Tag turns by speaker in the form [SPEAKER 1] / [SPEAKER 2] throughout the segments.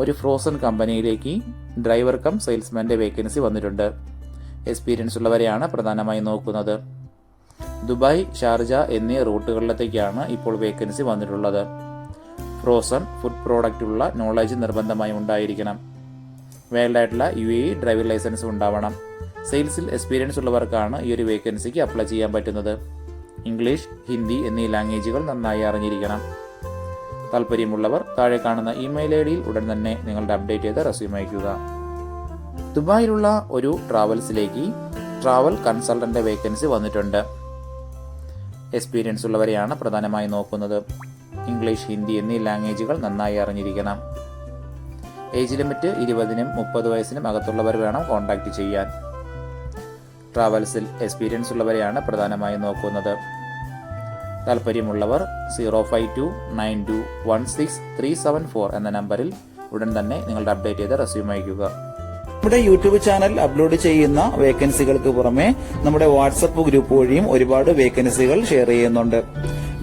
[SPEAKER 1] ഒരു ഫ്രോസൺ കമ്പനിയിലേക്ക് driver cum സെയിൽസ്മാന്റെ വേക്കൻസി വന്നിട്ടുണ്ട്. എക്സ്പീരിയൻസ് ഉള്ളവരെയാണ് പ്രധാനമായും നോക്കുന്നത്. ദുബായ് ഷാർജ എന്നീ റൂട്ടുകളിലത്തേക്കാണ് ഇപ്പോൾ വേക്കൻസി വന്നിട്ടുള്ളത്. ഫ്രോസൺ ഫുഡ് പ്രോഡക്റ്റ് ഉള്ള നോളജ് നിർബന്ധമായും ഉണ്ടായിരിക്കണം. വേൾഡ് ആയിട്ടുള്ള യു എ ഡ്രൈവിംഗ് ലൈസൻസ് ഉണ്ടാവണം. സെയിൽസിൽ എക്സ്പീരിയൻസ് ഉള്ളവർക്കാണ് ഈ ഒരു വേക്കൻസിക്ക് അപ്ലൈ ചെയ്യാൻ പറ്റുന്നത്. ഇംഗ്ലീഷ് ഹിന്ദി എന്നീ ലാംഗ്വേജുകൾ നന്നായി അറിഞ്ഞിരിക്കണം. താല്പര്യമുള്ളവർ താഴെ കാണുന്ന ഇമെയിൽ ഐ ഡിയിൽ ഉടൻ തന്നെ നിങ്ങളുടെ അപ്ഡേറ്റ് ചെയ്ത റെസ്യൂം അയക്കുക ദുബായിലുള്ള ഒരു ട്രാവൽസിലേക്ക് ട്രാവൽ കൺസൾട്ടന്റ് വേക്കൻസി വന്നിട്ടുണ്ട്. എക്സ്പീരിയൻസ് ഉള്ളവരെയാണ് പ്രധാനമായി നോക്കുന്നത്. ഇംഗ്ലീഷ് ഹിന്ദി എന്നീ ലാംഗ്വേജുകൾ നന്നായി അറിഞ്ഞിരിക്കണം. ഏജ് ലിമിറ്റ് ഇരുപതിനും മുപ്പത് വയസ്സിനും അകത്തുള്ളവർ വേണം കോൺടാക്ട് ചെയ്യാൻ. ട്രാവൽസിൽ എക്സ്പീരിയൻസ് ഉള്ളവരെയാണ് പ്രധാനമായി നോക്കുന്നത്. താല്പര്യമുള്ളവർ zero five two nine two one six three seven four എന്ന നമ്പറിൽ ഉടൻ തന്നെ നിങ്ങളുടെ അപ്ഡേറ്റ് ചെയ്ത റെസ്യൂം അയക്കുക
[SPEAKER 2] നമ്മുടെ യൂട്യൂബ് ചാനൽ അപ്ലോഡ് ചെയ്യുന്ന വേക്കൻസികൾക്ക് പുറമെ നമ്മുടെ വാട്സപ്പ് ഗ്രൂപ്പ് വഴിയും ഒരുപാട് വേക്കൻസികൾ ഷെയർ ചെയ്യുന്നുണ്ട്.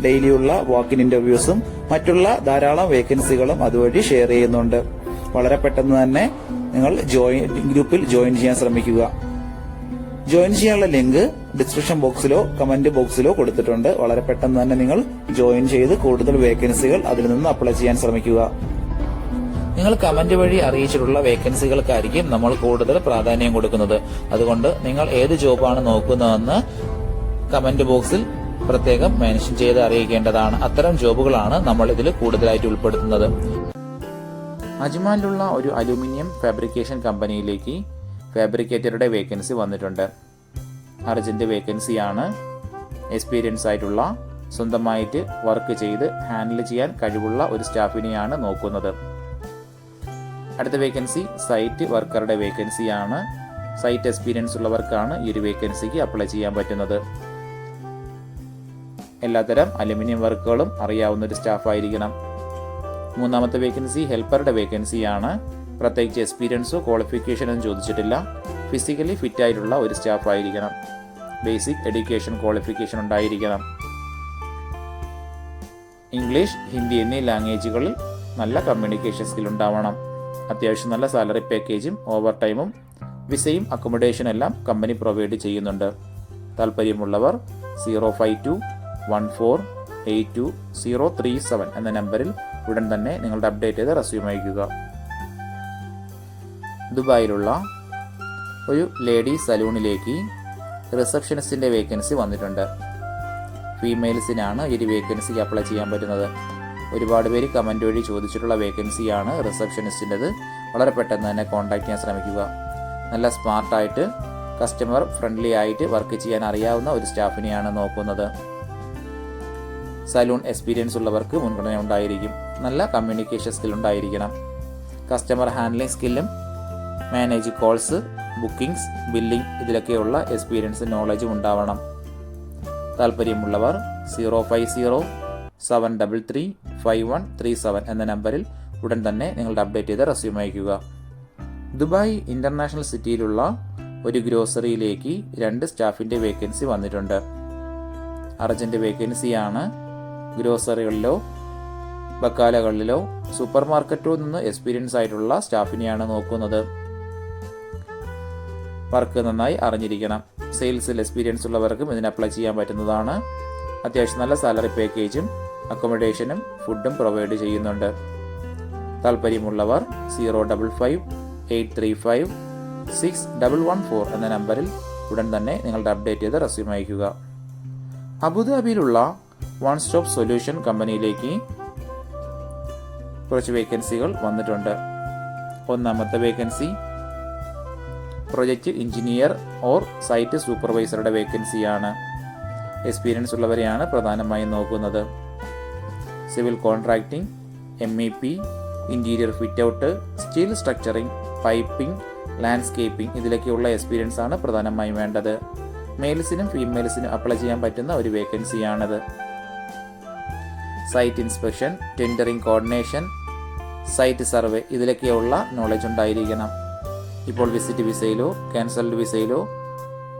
[SPEAKER 2] ഡെയിലിയുള്ള വാക്കിൻ ഇന്റർവ്യൂസും മറ്റുള്ള ധാരാളം വേക്കൻസികളും അതുവഴി ഷെയർ ചെയ്യുന്നുണ്ട്. വളരെ പെട്ടെന്ന് തന്നെ നിങ്ങൾ ജോയിൻ ഗ്രൂപ്പിൽ ജോയിൻ ചെയ്യാൻ ശ്രമിക്കുക. ജോയിൻ ചെയ്യാനുള്ള ലിങ്ക് ഡിസ്ക്രിപ്ഷൻ ബോക്സിലോ കമന്റ് ബോക്സിലോ കൊടുത്തിട്ടുണ്ട്. വളരെ പെട്ടെന്ന് തന്നെ നിങ്ങൾ ജോയിൻ ചെയ്ത് കൂടുതൽ വേക്കൻസികൾ അതിൽ നിന്ന് അപ്ലൈ ചെയ്യാൻ ശ്രമിക്കുക. നിങ്ങൾ കമന്റ് വഴി അറിയിച്ചിട്ടുള്ള വേക്കൻസികൾക്കായിരിക്കും നമ്മൾ കൂടുതൽ പ്രാധാന്യം കൊടുക്കുന്നത്. അതുകൊണ്ട് നിങ്ങൾ ഏത് ജോബാണ് നോക്കുന്നതെന്ന് കമന്റ് ബോക്സിൽ പ്രത്യേകം മെൻഷൻ ചെയ്ത് അറിയിക്കേണ്ടതാണ്. അത്തരം ജോബുകളാണ് നമ്മൾ ഇതിൽ കൂടുതലായിട്ട് ഉൾപ്പെടുത്തുന്നത്.
[SPEAKER 1] അജ്മാനിലുള്ള ഒരു അലുമിനിയം ഫാബ്രിക്കേഷൻ കമ്പനിയിലേക്ക് ഫാബ്രിക്കേറ്ററുടെ വേക്കൻസി വന്നിട്ടുണ്ട്. അർജന്റ് വേക്കൻസിയാണ് എക്സ്പീരിയൻസ് ആയിട്ടുള്ള സ്വന്തമായിട്ട് വർക്ക് ചെയ്ത് ഹാൻഡിൽ ചെയ്യാൻ കഴിവുള്ള ഒരു സ്റ്റാഫിനെയാണ് നോക്കുന്നത്. അടുത്ത വേക്കൻസി സൈറ്റ് വർക്കറുടെ വേക്കൻസിയാണ്. സൈറ്റ് എക്സ്പീരിയൻസ് ഉള്ളവർക്കാണ് ഈ ഒരു വേക്കൻസിക്ക് അപ്ലൈ ചെയ്യാൻ പറ്റുന്നത്. എല്ലാത്തരം അലുമിനിയം വർക്കുകളും അറിയാവുന്ന ഒരു സ്റ്റാഫായിരിക്കണം. മൂന്നാമത്തെ വേക്കൻസി ഹെൽപ്പറുടെ വേക്കൻസിയാണ്. പ്രത്യേകിച്ച് എക്സ്പീരിയൻസോ ക്വാളിഫിക്കേഷനോ ചോദിച്ചിട്ടില്ല. ഫിസിക്കലി ഫിറ്റായിട്ടുള്ള ഒരു സ്റ്റാഫ് ആയിരിക്കണം. ബേസിക് എഡ്യൂക്കേഷൻ ക്വാളിഫിക്കേഷൻ ഉണ്ടായിരിക്കണം. ഇംഗ്ലീഷ് ഹിന്ദി എന്നീ ലാംഗ്വേജുകളിൽ നല്ല കമ്മ്യൂണിക്കേഷൻ സ്കിൽ ഉണ്ടാവണം. അത്യാവശ്യം നല്ല സാലറി പാക്കേജും ഓവർ ടൈമും വിസയും അക്കോമഡേഷനും എല്ലാം കമ്പനി പ്രൊവൈഡ് ചെയ്യുന്നുണ്ട്. താല്പര്യമുള്ളവർ zero five two one four eight two zero three seven എന്ന നമ്പറിൽ ഉടൻ തന്നെ നിങ്ങളുടെ അപ്ഡേറ്റ് ചെയ്ത് റെസ്യൂം അയക്കുക ദുബായിലുള്ള ഒരു ലേഡി സലൂണിലേക്ക് റിസപ്ഷനിസ്റ്റിന്റെ വേക്കൻസി വന്നിട്ടുണ്ട്. ഫീമെയിൽസിനാണ് ഈ വേക്കൻസിക്ക് അപ്ലൈ ചെയ്യാൻ പറ്റുന്നത്. ഒരുപാട് പേര് കമന്റ് വഴി ചോദിച്ചിട്ടുള്ള വേക്കൻസിയാണ് റിസപ്ഷനിസ്റ്റിന്റെത് വളരെ പെട്ടെന്ന് തന്നെ കോൺടാക്ട് ചെയ്യാൻ ശ്രമിക്കുക. നല്ല സ്മാർട്ടായിട്ട് കസ്റ്റമർ ഫ്രണ്ട്ലി ആയിട്ട് വർക്ക് ചെയ്യാൻ അറിയാവുന്ന ഒരു സ്റ്റാഫിനെയാണ് നോക്കുന്നത്. സലൂൺ എക്സ്പീരിയൻസ് ഉള്ളവർക്ക് മുൻഗണന ഉണ്ടായിരിക്കും. നല്ല കമ്മ്യൂണിക്കേഷൻ സ്കിൽ ഉണ്ടായിരിക്കണം. കസ്റ്റമർ ഹാൻഡ്ലിംഗ് സ്കില്ലും മാനേജ് കോൾസ് ബുക്കിംഗ്സ് ബില്ലിംഗ് ഇതിലൊക്കെയുള്ള എക്സ്പീരിയൻസ് നോളജും ഉണ്ടാവണം. താല്പര്യമുള്ളവർ zero five zero seven double three five one three seven എന്ന നമ്പറിൽ ഉടൻ തന്നെ നിങ്ങളുടെ അപ്ഡേറ്റ് ചെയ്ത റെസ്യൂം അയക്കുക ദുബായ് ഇന്റർനാഷണൽ സിറ്റിയിലുള്ള ഒരു ഗ്രോസറിയിലേക്ക് രണ്ട് സ്റ്റാഫിന്റെ വേക്കൻസി വന്നിട്ടുണ്ട്. അർജന്റ് വേക്കൻസിയാണ് ഗ്രോസറികളിലോ ബക്കാലകളിലോ സൂപ്പർ മാർക്കറ്റിലോ നിന്ന് എക്സ്പീരിയൻസ് ആയിട്ടുള്ള സ്റ്റാഫിനെയാണ് നോക്കുന്നത്. വർക്ക് നന്നായി അറിഞ്ഞിരിക്കണം. സെയിൽസിൽ എക്സ്പീരിയൻസ് ഉള്ളവർക്കും ഇതിന് അപ്ലൈ ചെയ്യാൻ പറ്റുന്നതാണ്. അത്യാവശ്യം നല്ല സാലറി പാക്കേജും അക്കോമഡേഷനും ഫുഡും പ്രൊവൈഡ് ചെയ്യുന്നുണ്ട്. താല്പര്യമുള്ളവർ zero double five eight three five six double one four എന്ന നമ്പറിൽ ഉടൻ തന്നെ നിങ്ങളുടെ അപ്ഡേറ്റ് ചെയ്ത് റെസ്യൂം അയക്കുക അബുദാബിയിലുള്ള വൺ സ്റ്റോപ്പ് സൊല്യൂഷൻ കമ്പനിയിലേക്ക് കുറച്ച് വേക്കൻസികൾ വന്നിട്ടുണ്ട്. ഒന്നാമത്തെ vacancy project engineer or site സൂപ്പർവൈസറുടെ വേക്കൻസിയാണ്. എക്സ്പീരിയൻസ് ഉള്ളവരെയാണ് പ്രധാനമായും നോക്കുന്നത്. Civil contracting M E P interior fit out steel structuring piping landscaping ഇതിലൊക്കെയുള്ള experience ആണ് പ്രധാനമായും വേണ്ടത്. മെയിൽസിനും ഫീമെയിൽസിനും അപ്ലൈ ചെയ്യാൻ പറ്റുന്ന ഒരു വേക്കൻസിയാണത് site inspection tendering coordination site survey ഇതിലൊക്കെയുള്ള knowledge ഉണ്ടായിരിക്കണം. ഇപ്പോൾ വിസിറ്റ് വിസയിലോ ക്യാൻസൽഡ് വിസയിലോ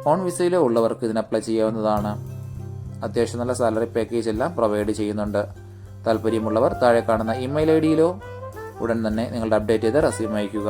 [SPEAKER 1] ഓൺ വിസയിലോ ഉള്ളവർക്ക് ഇതിന് അപ്ലൈ ചെയ്യാവുന്നതാണ്. അത്യാവശ്യം നല്ല സാലറി പാക്കേജ് എല്ലാം പ്രൊവൈഡ് ചെയ്യുന്നുണ്ട്. താല്പര്യമുള്ളവർ താഴെ കാണുന്ന ഇമെയിൽ ഐ ഡിയിലോ ഉടൻ തന്നെ നിങ്ങളുടെ അപ്ഡേറ്റ് ചെയ്ത റെസ്യൂം അയയ്ക്കുക.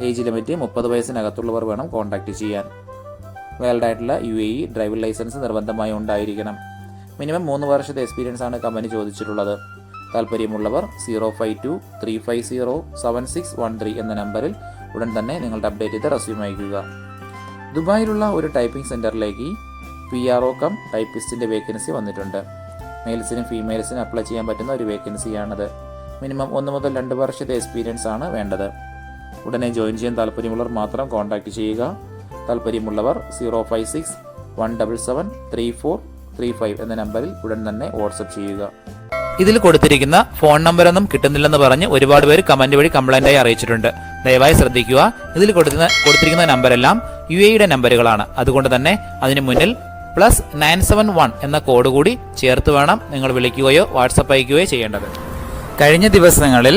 [SPEAKER 1] ഏജ് ലിമിറ്റ് മുപ്പത് വയസ്സിനകത്തുള്ളവർ വേണം കോൺടാക്ട് ചെയ്യാൻ. Valid U A E driving licence നിർബന്ധമായി ഉണ്ടായിരിക്കണം. മിനിമം മൂന്ന് വർഷത്തെ എക്സ്പീരിയൻസ് ആണ് കമ്പനി ചോദിച്ചിട്ടുള്ളത്. താല്പര്യമുള്ളവർ zero five two three five zero seven six one three എന്ന നമ്പറിൽ ഉടൻ തന്നെ നിങ്ങളുടെ അപ്ഡേറ്റ് ചെയ്ത് റെസ്യൂം അയക്കുക ദുബായിലുള്ള ഒരു ടൈപ്പിംഗ് സെന്ററിലേക്ക് പി ആർ ഒ കം ടൈപ്പിസ്റ്റിന്റെ വേക്കൻസി വന്നിട്ടുണ്ട്. മെയിൽസിനും ഫീമെയിൽസിനും അപ്ലൈ ചെയ്യാൻ പറ്റുന്ന ഒരു വേക്കൻസിയാണത് മിനിമം ഒന്ന് മുതൽ രണ്ട് വർഷത്തെ എക്സ്പീരിയൻസ് ആണ് വേണ്ടത്. ഉടനെ ജോയിൻ ചെയ്യാൻ താല്പര്യമുള്ളവർ മാത്രം കോൺടാക്ട് ചെയ്യുക. താല്പര്യമുള്ളവർ zero five six one double seven three four three five എന്ന നമ്പറിൽ ഉടൻ തന്നെ വാട്സപ്പ് ചെയ്യുക.
[SPEAKER 3] ഇതിൽ കൊടുത്തിരിക്കുന്ന ഫോൺ നമ്പറൊന്നും കിട്ടുന്നില്ലെന്ന് പറഞ്ഞ് ഒരുപാട് പേര് കമന്റ് വഴി കംപ്ലൈന്റ് ആയി അറിയിച്ചിട്ടുണ്ട്. ദയവായി ശ്രദ്ധിക്കുക. ഇതിൽ കൊടുക്കുന്ന കൊടുത്തിരിക്കുന്ന നമ്പരെല്ലാം യു എയുടെ നമ്പറുകളാണ് അതുകൊണ്ട് തന്നെ അതിന് മുന്നിൽ പ്ലസ് നയൻ സെവൻ വൺ എന്ന കോഡ് കൂടി ചേർത്ത് വേണം നിങ്ങൾ വിളിക്കുകയോ വാട്സപ്പ് അയക്കുകയോ ചെയ്യേണ്ടത്. കഴിഞ്ഞ ദിവസങ്ങളിൽ